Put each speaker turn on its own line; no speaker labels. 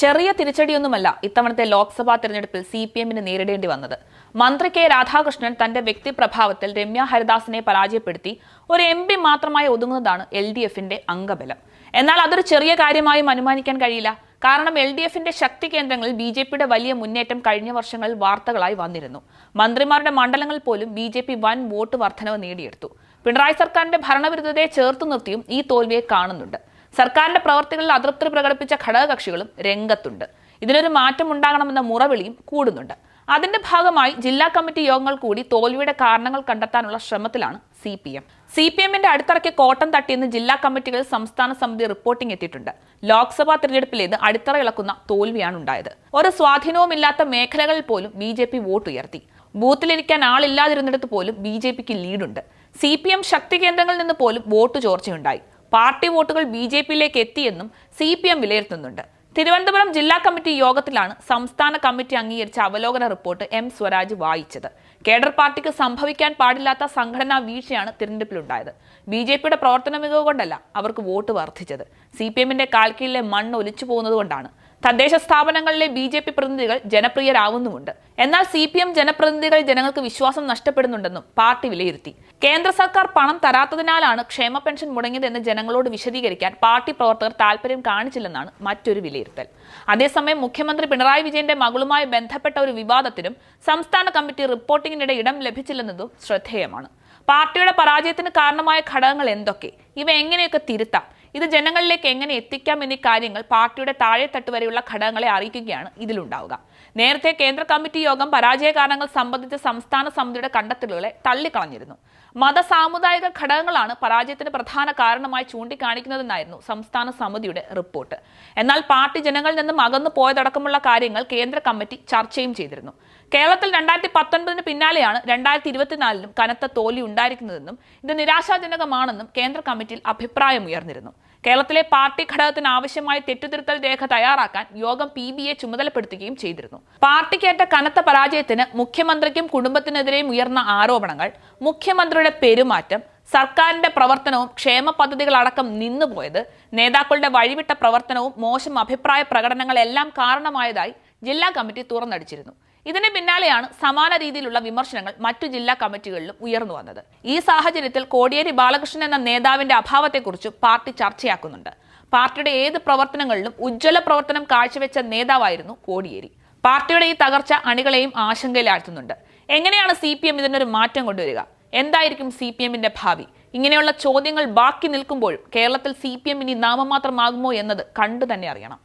ചെറിയ തിരിച്ചടിയൊന്നുമല്ല ഇത്തവണത്തെ ലോക്സഭാ തെരഞ്ഞെടുപ്പിൽ സി പി എമ്മിന് നേരിടേണ്ടി വന്നത്. മന്ത്രി കെ രാധാകൃഷ്ണൻ തന്റെ വ്യക്തിപ്രഭാവത്തിൽ രമ്യ ഹരിദാസിനെ പരാജയപ്പെടുത്തി ഒരു എം പി മാത്രമായി ഒതുങ്ങുന്നതാണ് എൽ ഡി എഫിന്റെ അംഗബലം. എന്നാൽ അതൊരു ചെറിയ കാര്യമായും അനുമാനിക്കാൻ കഴിയില്ല. കാരണം എൽ ഡി എഫിന്റെ ശക്തി കേന്ദ്രങ്ങളിൽ ബി ജെ പിയുടെ വലിയ മുന്നേറ്റം കഴിഞ്ഞ വർഷങ്ങളിൽ വാർത്തകളായി വന്നിരുന്നു. മന്ത്രിമാരുടെ മണ്ഡലങ്ങൾ പോലും ബി ജെ പി വൻ വോട്ട് വർധനവ് നേടിയെടുത്തു. പിണറായി സർക്കാരിന്റെ ഭരണവിരുദ്ധതയെ ചേർത്ത് നിർത്തിയും ഈ തോൽവിയെ കാണുന്നുണ്ട്. സർക്കാരിന്റെ പ്രവർത്തികളിൽ അതൃപ്തി പ്രകടിപ്പിച്ച ഘടകകക്ഷികളും രംഗത്തുണ്ട്. ഇതിനൊരു മാറ്റം ഉണ്ടാകണമെന്ന മുറവിളിയും കൂടുന്നുണ്ട്. അതിന്റെ ഭാഗമായി ജില്ലാ കമ്മിറ്റി യോഗങ്ങൾ കൂടി തോൽവിയുടെ കാരണങ്ങൾ കണ്ടെത്താനുള്ള ശ്രമത്തിലാണ് C P M. C P എമ്മിന്റെ അടിത്തറയ്ക്ക് കോട്ടം തട്ടിയെന്ന് ജില്ലാ കമ്മിറ്റികളിൽ സംസ്ഥാന സമിതി റിപ്പോർട്ടിംഗ് എത്തിയിട്ടുണ്ട്. ലോക്സഭാ തിരഞ്ഞെടുപ്പിലേത് അടിത്തറ ഇളക്കുന്ന തോൽവിയാണ് ഉണ്ടായത് ഒരു സ്വാധീനവുമില്ലാത്ത മേഖലകളിൽ പോലും ബി ജെ പി വോട്ട് ഉയർത്തി ബൂത്തിലിരിക്കാൻ ആളില്ലാതിരുന്നിടത്ത് പോലും ബി ജെ പിക്ക് ലീഡുണ്ട്. സി പി എം ശക്തി കേന്ദ്രങ്ങളിൽ നിന്ന് പോലും വോട്ട് ചോർച്ചയുണ്ടായി. പാർട്ടി വോട്ടുകൾ ബി ജെ പിയിലേക്ക് എത്തിയെന്നും സി പി എം വിലയിരുത്തുന്നുണ്ട്. തിരുവനന്തപുരം ജില്ലാ കമ്മിറ്റി യോഗത്തിലാണ് സംസ്ഥാന കമ്മിറ്റി അംഗീകരിച്ച അവലോകന റിപ്പോർട്ട് എം സ്വരാജ് വായിച്ചത്. കേഡർ പാർട്ടിക്ക് സംഭവിക്കാൻ പാടില്ലാത്ത സംഘടനാ വീഴ്ചയാണ് തിരഞ്ഞെടുപ്പിലുണ്ടായത്. ബി ജെ പിയുടെ പ്രവർത്തന മികവ് കൊണ്ടല്ല അവർക്ക് വോട്ട് വർദ്ധിച്ചത്. സി പി എമ്മിന്റെ കാൽക്കീഴിലെ മണ്ണ് ഒലിച്ചു പോകുന്നതുകൊണ്ടാണ് തദ്ദേശ സ്ഥാപനങ്ങളിലെ ബി ജെ പി പ്രതിനിധികൾ ജനപ്രിയരാവുന്നുമുണ്ട്. എന്നാൽ സി പി എം ജനപ്രതിനിധികൾ ജനങ്ങൾക്ക് വിശ്വാസം നഷ്ടപ്പെടുന്നുണ്ടെന്നും പാർട്ടി വിലയിരുത്തി. കേന്ദ്ര സർക്കാർ പണം തരാത്തതിനാലാണ് ക്ഷേമ പെൻഷൻ മുടങ്ങിയതെന്ന് ജനങ്ങളോട് വിശദീകരിക്കാൻ പാർട്ടി പ്രവർത്തകർ താല്പര്യം കാണിച്ചില്ലെന്നാണ് മറ്റൊരു വിലയിരുത്തൽ. അതേസമയം മുഖ്യമന്ത്രി പിണറായി വിജയന്റെ മകളുമായി ബന്ധപ്പെട്ട ഒരു വിവാദത്തിനും സംസ്ഥാന കമ്മിറ്റി റിപ്പോർട്ടിങ്ങിനിടെ ഇടം ലഭിച്ചില്ലെന്നതും ശ്രദ്ധേയമാണ്. പാർട്ടിയുടെ പരാജയത്തിന് കാരണമായ ഘടകങ്ങൾ എന്തൊക്കെ? ഇവ എങ്ങനെയൊക്കെ തിരുത്താം? ഇത് ജനങ്ങളിലേക്ക് എങ്ങനെ എത്തിക്കാം എന്നീ കാര്യങ്ങൾ പാർട്ടിയുടെ താഴെത്തട്ട് വരെയുള്ള ഘടകങ്ങളെ അറിയിക്കുകയാണ് ഇതിലുണ്ടാവുക. നേരത്തെ കേന്ദ്ര കമ്മിറ്റി യോഗം പരാജയ കാരണങ്ങൾ സംബന്ധിച്ച സംസ്ഥാന സമിതിയുടെ കണ്ടെത്തലുകളെ തള്ളിക്കളഞ്ഞിരുന്നു. മത സാമുദായിക ഘടകങ്ങളാണ് പരാജയത്തിന് പ്രധാന കാരണമായി ചൂണ്ടിക്കാണിക്കുന്നതെന്നായിരുന്നു സംസ്ഥാന സമിതിയുടെ റിപ്പോർട്ട്. എന്നാൽ പാർട്ടി ജനങ്ങളിൽ നിന്നും അകന്നു പോയതടക്കമുള്ള കാര്യങ്ങൾ കേന്ദ്ര കമ്മിറ്റി ചർച്ചയും ചെയ്തിരുന്നു. കേരളത്തിൽ രണ്ടായിരത്തി പത്തൊൻപതിന് പിന്നാലെയാണ് രണ്ടായിരത്തി ഇരുപത്തിനാലിലും കനത്ത തോൽവി ഉണ്ടായിരിക്കുന്നതെന്നും ഇത് നിരാശാജനകമാണെന്നും കേന്ദ്ര കമ്മിറ്റിയിൽ അഭിപ്രായമുയർന്നിരുന്നു. കേരളത്തിലെ പാർട്ടി ഘടകത്തിന് ആവശ്യമായ തെറ്റുതിരുത്തൽ രേഖ തയ്യാറാക്കാൻ യോഗം പി ബി എ ചുമതലപ്പെടുത്തുകയും ചെയ്തിരുന്നു. പാർട്ടിക്കേറ്റ കനത്ത പരാജയത്തിന് മുഖ്യമന്ത്രിക്കും കുടുംബത്തിനെതിരെയും ഉയർന്ന ആരോപണങ്ങൾ മുഖ്യമന്ത്രിയുടെ പെരുമാറ്റം സർക്കാരിന്റെ പ്രവർത്തനവും ക്ഷേമ പദ്ധതികളടക്കം നിന്നുപോയത് നേതാക്കളുടെ വഴിവിട്ട പ്രവർത്തനവും മോശം അഭിപ്രായ പ്രകടനങ്ങളെല്ലാം കാരണമായതായി ജില്ലാ കമ്മിറ്റി തുറന്നടിച്ചിരുന്നു. ഇതിന് പിന്നാലെയാണ് സമാന രീതിയിലുള്ള വിമർശനങ്ങൾ മറ്റു ജില്ലാ കമ്മിറ്റികളിലും ഉയർന്നു വന്നത്. ഈ സാഹചര്യത്തിൽ കോടിയേരി ബാലകൃഷ്ണൻ എന്ന നേതാവിന്റെ അഭാവത്തെക്കുറിച്ച് പാർട്ടി ചർച്ചയാക്കുന്നുണ്ട്. പാർട്ടിയുടെ ഏത് പ്രവർത്തനങ്ങളിലും ഉജ്ജ്വല പ്രവർത്തനം കാഴ്ചവെച്ച നേതാവായിരുന്നു കോടിയേരി. പാർട്ടിയുടെ ഈ തകർച്ച അണികളെയും ആശങ്കയിലാഴ്ത്തുന്നുണ്ട്. എങ്ങനെയാണ് സി പി എം ഇതിനൊരു മാറ്റം കൊണ്ടുവരിക? എന്തായിരിക്കും സി പി എമ്മിന്റെ ഭാവി? ഇങ്ങനെയുള്ള ചോദ്യങ്ങൾ ബാക്കി നിൽക്കുമ്പോഴും കേരളത്തിൽ സി പി എം ഇനി നാമമാത്രമാകുമോ എന്നത് കണ്ടു തന്നെ അറിയണം.